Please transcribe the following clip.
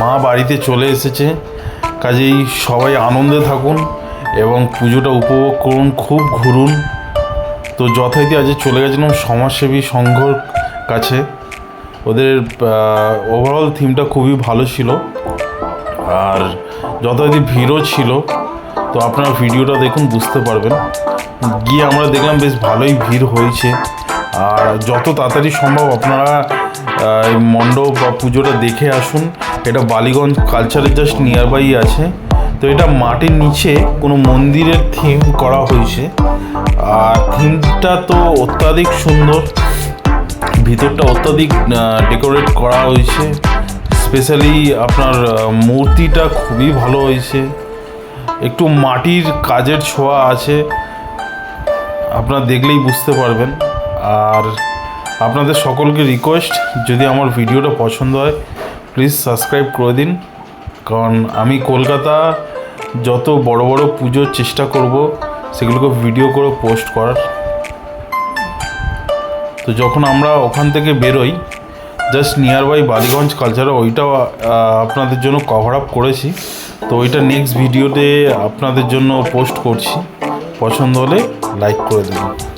মা বাড়িতে চলে এসেছে। কাজেই সবাই আনন্দে থাকুন এবং পুজোটা উপভোগ করুন, খুব ঘুরুন। তো যথারীতি আজ চলে গেছিলাম সমাজসেবী সংঘর কাছে। ওদের ওভারঅল থিমটা খুবই ভালো ছিল। আর যথারীতি ভিড়ও ছিল। তো আপনারা ভিডিওটা দেখুন, বুঝতে পারবেন। গিয়ে আমরা দেখলাম, বেশ ভালোই ভিড় হয়েছে। আর যত তাড়াতাড়ি সম্ভব আপনারা মণ্ডপ বা পুজোটা দেখে আসুন। এটা বালিগঞ্জ কালচারের জাস্ট নিয়ার বাই আছে। তো এটা মাটির নিচে কোনো মন্দিরের থিম করা হয়েছে। আর থিমটা তো অত্যাধিক সুন্দর। ভিতরটা অত্যাধিক ডেকোরেট করা হয়েছে। স্পেশালি আপনার মূর্তিটা খুবই ভালো হয়েছে। একটু মাটির কাজের ছোঁয়া আছে। আপনারা দেখলেই বুঝতে পারবেন। আর আপনাদের সকলকে রিকোয়েস্ট যদি আমার ভিডিওটা পছন্দ হয় প্লিজ সাবস্ক্রাইব করে দিন। কারণ আমি কলকাতা যত বড় বড় পুজোর চেষ্টা করব, সেগুলোকে ভিডিও করে পোস্ট করার। তো যখন আমরা ওখান থেকে বেরোই জাস্ট নিয়ার বাই বালিগঞ্জ কালচারে ওইটাও আপনাদের জন্য কভার আপ করেছি। তো ওইটা নেক্সট ভিডিওতে আপনাদের জন্য পোস্ট করছি। পছন্দ হলে লাইক করে দেবেন